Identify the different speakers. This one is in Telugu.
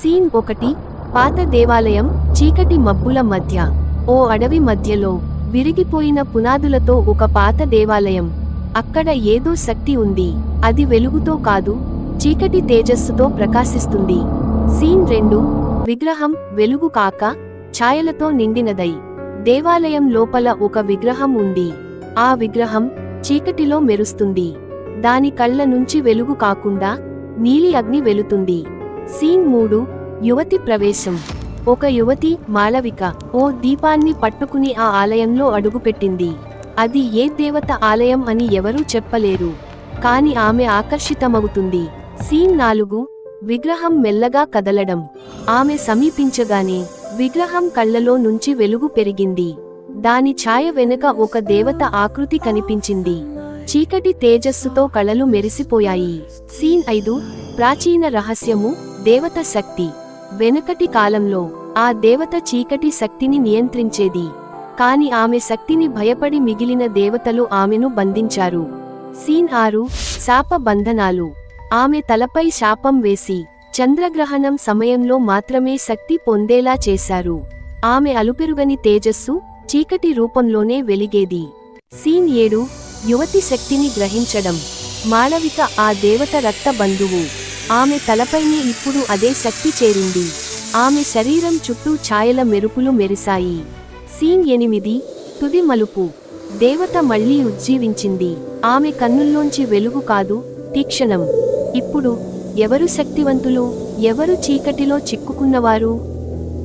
Speaker 1: సీన్ ఒకటి పాత దేవాలయం చీకటి మబ్బుల మధ్య ఓ అడవి మధ్యలో విరిగిపోయిన పునాదులతో ఒక పాత దేవాలయం. అక్కడ ఏదో శక్తి ఉంది అది వెలుగుతో కాదు చీకటి తేజస్సుతో ప్రకాశిస్తుంది. సీన్ రెండు విగ్రహం వెలుగు కాక ఛాయలతో నిండినదై దేవాలయం లోపల ఒక విగ్రహం ఉంది. ఆ విగ్రహం చీకటిలో మెరుస్తుంది. దాని కళ్ళ నుంచి వెలుగు కాకుండా నీలి అగ్ని వెలుతుంది. సీన్ మూడు యువతి ప్రవేశం. ఒక యువతి మాళవిక ఓ దీపాన్ని పట్టుకుని ఆ ఆలయంలో అడుగుపెట్టింది. అది ఏ దేవత ఆలయం అని ఎవరూ చెప్పలేరు. కాని ఆమె ఆకర్షితమవుతుంది. సీన్ నాలుగు విగ్రహం మెల్లగా కదలడం. ఆమె సమీపించగానే విగ్రహం కళ్ళలో నుంచి వెలుగు పెరిగింది. దాని ఛాయ వెనుక ఒక దేవత ఆకృతి కనిపించింది. చీకటి తేజస్సుతో కళలు మెరిసిపోయాయి. సీన్ ఐదు ప్రాచీన రహస్యము దేవత శక్తి. వెనుకటి కాలంలో ఆ దేవత చీకటి శక్తిని నియంత్రించేది. కాని ఆమె శక్తిని భయపడి మిగిలిన దేవతలు ఆమెను బంధించారు. సీన్ ఆరు శాప బంధనాలు. ఆమె తలపై శాపం వేసి చంద్రగ్రహణం సమయంలో మాత్రమే శక్తి పొందేలా చేశారు. ఆమె అలుపెరుగని తేజస్సు చీకటి రూపంలోనే వెలిగేది. సీన్ ఏడు యువతి శక్తిని గ్రహించడం. మాళవిక ఆ దేవత రక్త బంధువు. ఆమె తలపైనే ఇప్పుడు అదే శక్తి చేరింది. ఆమె శరీరం చుట్టూ ఛాయల మెరుపులు మెరిశాయి. సీన్ ఎనిమిది తుది మలుపు. దేవత మళ్ళీ ఉజ్జీవించింది. ఆమె కన్నుల్లోంచి వెలుగు కాదు తీక్షణం. ఇప్పుడు ఎవరు శక్తివంతులు ఎవరు చీకటిలో చిక్కుకున్నవారు?